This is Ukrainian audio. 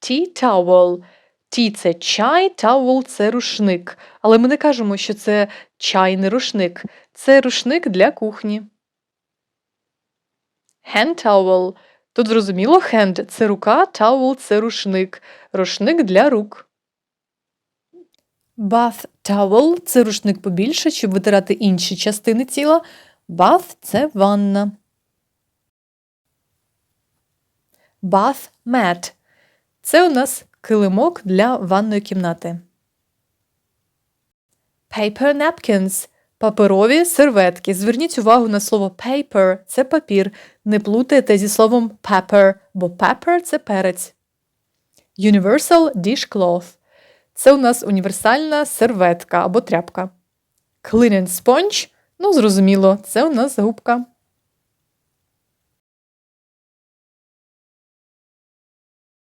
tea towel. Tea – це чай, towel – це рушник. Але ми не кажемо, що це чайний рушник. Це рушник для кухні. Hand towel. Тут зрозуміло, hand – це рука, towel – це рушник. Рушник для рук. Bath towel – це рушник побільше, щоб витирати інші частини тіла. Bath – це ванна. Bath mat – це у нас килимок для ванної кімнати. Paper napkins – паперові серветки. Зверніть увагу на слово paper – це папір. Не плутайте зі словом pepper, бо pepper – це перець. Universal dishcloth – це у нас універсальна серветка або тряпка. Clean and sponge – ну, зрозуміло, це у нас губка.